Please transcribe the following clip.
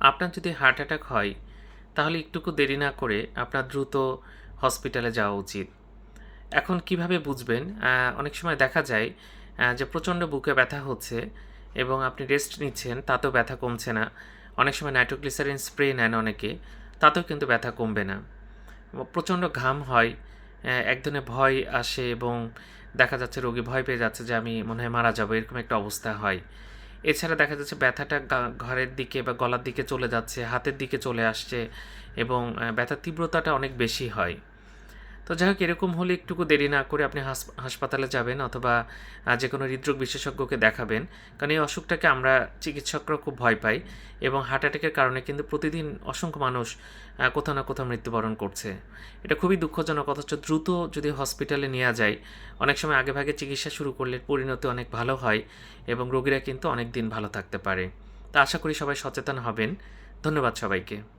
আপনার যদি heart attack হয়, তাহলে একটুকু দেরি না করে আপনার দ্রুত হসপিটালে যাওয়া উচিত। এখন কীভাবে বুঝবেন? অনেক সময় দেখা যায় যে প্রচণ্ড বুকে ব্যথা হচ্ছে এবং আপনি রেস্ট নিচ্ছেন, তাতেও ব্যথা কমছে না। অনেক সময় নাইট্রোগ্লিসারিন স্প্রে নেন অনেকে, তাতেও কিন্তু ব্যথা কমবে না। প্রচণ্ড ঘাম হয় এক ধরনের ভয় আসে এবং দেখা যাচ্ছে রোগী ভয় পেয়ে যাচ্ছে যে আমি মনে হয় মারা যাব, এরকম একটা অবস্থা হয়। এছাড়া দেখা যাচ্ছে ব্যথাটা ঘরের দিকে বা গলার দিকে চলে যাচ্ছে, হাতের দিকে চলে আসছে এবং ব্যথার তীব্রতাটা অনেক বেশি হয়। তো যাই হোক এরকম হলে একটুকু দেরি না করে আপনি হাস- হাসপাতালে যাবেন অথবা যে কোনো হৃদরোগ বিশেষজ্ঞকে দেখাবেন। কারণ এই অসুখটাকে আমরা চিকিৎসকরা খুব ভয় পাই এবং হার্ট অ্যাটাকের কারণে কিন্তু প্রতিদিন অসংখ্য মানুষ কোথাও না কোথাও মৃত্যুবরণ করছে। এটা খুবই দুঃখজনক, অথচ দ্রুত যদি হসপিটালে নেওয়া যায়, অনেক সময় আগে ভাগে চিকিৎসা শুরু করলে পরিণতি অনেক ভালো হয় এবং রোগীরা কিন্তু অনেক দিন ভালো থাকতে পারে। তা আশা করি সবাই সচেতন হবেন। ধন্যবাদ সবাইকে।